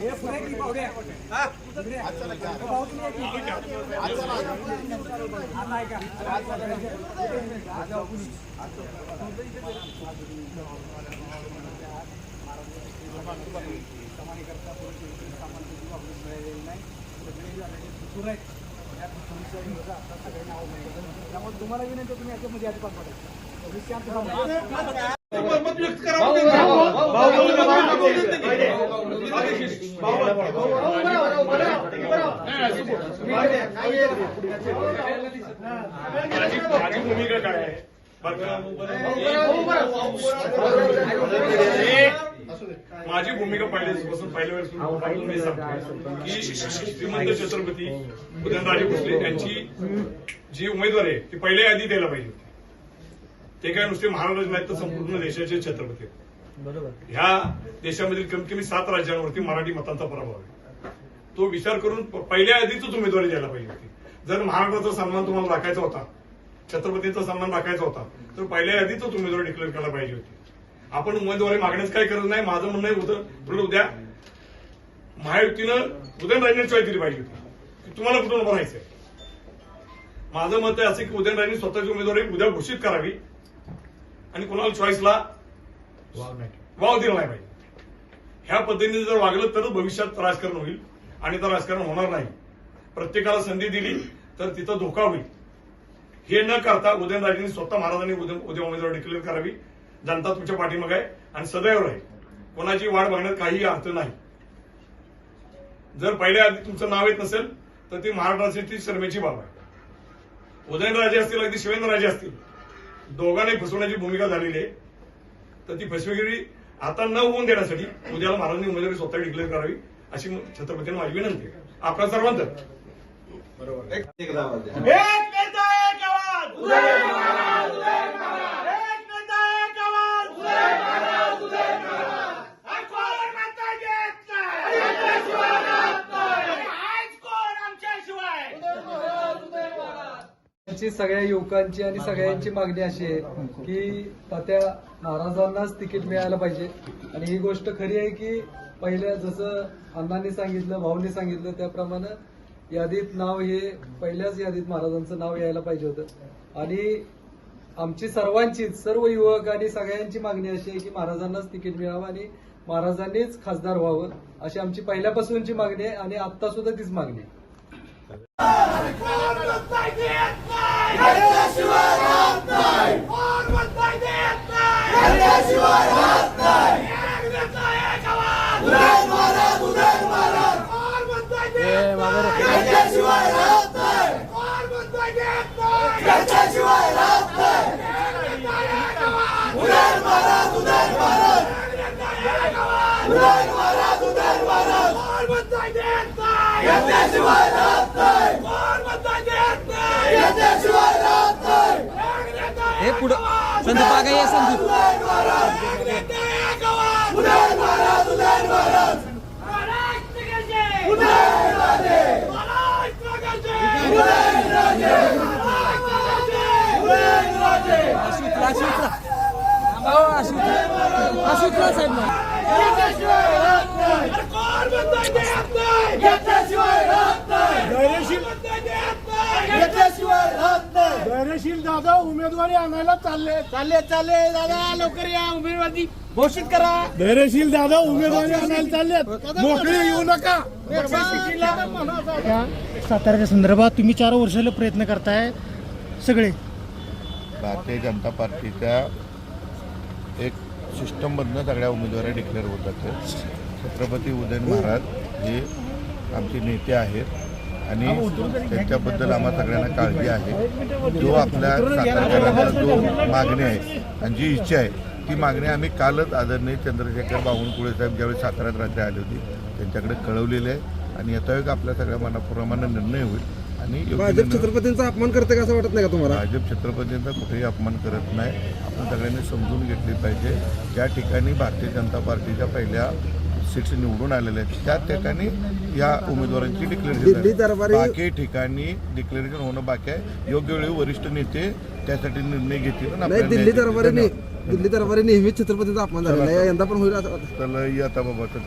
हे. पुढे की पाहुणे हा त्यामुळे तुम्हाला विनंती तुम्ही याच्यामध्ये आधी पाठवा भविष्यात माझी भूमिका काय आहे माझी भूमिका पहिल्यापासून पहिल्या वेळेस मी सांगतो की श्रीमंत छत्रपती उदयनराजे भोसले यांची जी उमेदवार आहे ती पहिल्या यादी द्यायला पाहिजे ते काय नुसते महाराज नाहीत तर संपूर्ण देशाचे छत्रपती आहेत. ह्या देशामधील कमीत कमी सात राज्यांवरती मराठी मतांचा प्रभाव आहे. तो विचार करून पहिल्या आधीच उमेदवारी द्यायला पाहिजे होती. जर महाराष्ट्राचा सन्मान तुम्हाला राखायचा होता छत्रपतीचा सन्मान राखायचा होता तर पहिल्या आधीच उमेदवारी डिक्लेअर करायला पाहिजे होती. आपण उमेदवारी मागण्यास काही करत नाही माझं म्हणणं आहे उद्या उद्या महायुतीनं उदयनराजेंना चॉईस दिली पाहिजे होती. की तुम्हाला कुठून उभं राहायचंय? माझं मत आहे असं की उदयनराजेंनी स्वतःची उमेदवारी उद्या घोषित करावी आणि कोणाला चॉईसला वाव दिला नाही पाहिजे ह्या पद्धतीने जर वागलं तरच भविष्यात राजकारण होईल आणि तर राजकारण होणार नाही. प्रत्येकाला संधी दिली तर तिथं धोका होईल. हे न करता उदयनराजेंनी स्वतः महाराजांनी उद्या उमेदवार डिक्लेअर करावी. जनता तुमच्या पाठीमाग आहे आणि सदैव राहील. कोणाची वाढ बघण्यात काही अर्थ नाही. जर पहिल्या आधी तुमचं नाव येत नसेल तर ती महाराष्ट्राची शर्मेची बाब आहे. उदयनराजे असतील अगदी शिवेंद्रराजे असतील. दोघांनाही फसवण्याची भूमिका झालेली आहे. तर ती फसवेगिरी आता न होऊन देण्यासाठी उद्याला महाराजांनी उमेदवारी स्वतः डिक्लेअर करावी अशी छत्रपतींना माझी विनंती आपला आपल्या सर्वांचं सगळ्या युवकांची आणि सगळ्यांची मागणी अशी आहे की तात्या महाराजांनाच तिकीट मिळायला पाहिजे. आणि ही गोष्ट खरी आहे की पहिल्या जसं अण्णांनी सांगितलं भाऊंनी सांगितलं त्याप्रमाणे यादीत नाव हे पहिल्याच यादीत महाराजांचं नाव यायला पाहिजे होतं. आणि आमची सर्वांची सर्व युवक आणि सगळ्यांची मागणी अशी आहे की महाराजांनाच तिकीट मिळावं आणि महाराजांनीच खासदार व्हावं अशी आमची पहिल्यापासूनची मागणी आहे आणि आता सुद्धा तीच मागणी आहे कोण म्हणता येत नाही याच्याशिवाय राहत नाही कोण म्हणता येत नाही. याच्याशिवाय राहत नाही. एक नेता एक आवाज संदीप बागा ये संदीप. उदय महाराज एक नेता एक आवाज उदय महाराज उदय महाराज महाराष्ट्र गरजे उदय राजे महाराष्ट्र गरजे उदय राजे महाराष्ट्र गरजे उदय राजे याच्याशिवाय राहत नाही अरे कोण म्हणता येत नाही याच्याशिवाय राहत नाही धैर्यशील म्हणता येत नाही याच्याशिवाय राहत नाही धैर्यशील दादा उमेदवारी आणायला चालले. चालले चालले. दादा लवकर या. उमेदवारी घोषित करा. धैर्यशील दादा उमेदवारी आणायला चालले. मोकळे येऊ नका. साताऱ्याच्या संदर्भात तुम्ही चार वर्षाला प्रयत्न करताय. सगळे. भारतीय जनता पार्टीच्या एक सिस्टममधनं सगळ्या उमेदवारी डिक्लेअर होतात छत्रपती उदयन महाराज हे आमचे नेते आहेत. आणि त्यांच्याबद्दल आम्हाला सगळ्यांना काळजी आहे. जो आपल्या सातारकरांचा जो मागणी आहे आणि जी इच्छा आहे ती मागणी आम्ही कालच आदरणीय चंद्रशेखर बावनकुळे साहेब ज्यावेळी साताऱ्यात राज्य आले होते त्यांच्याकडे कळवलेले आहे. आणि याचा एक आपल्या सगळ्या मनाप्रमाणे निर्णय होईल आणि भाजप छत्रपतींचा अपमान करते का असं वाटत नाही का तुम्हाला? भाजप छत्रपतींचा कुठेही अपमान करत नाही. आपण सगळ्यांनी समजून घेतली पाहिजे. ज्या ठिकाणी भारतीय जनता पार्टीच्या पहिल्या सीट्स निवडून आलेल्या आहेत. त्या ठिकाणी या उमेदवारांची दिल्ली डिक्लेरेशन दरबारी- बाकी ठिकाणी डिक्लेरेशन होणं बाकी आहे. योग्य वेळी वरिष्ठ नेते त्यासाठी निर्णय घेतील दिल्ली. दरबारी. दिल्ली दरबारी नेहमीच छत्रपतींचा अपमान झालेला आहे. यंदा पण होईल आता. बाबा तर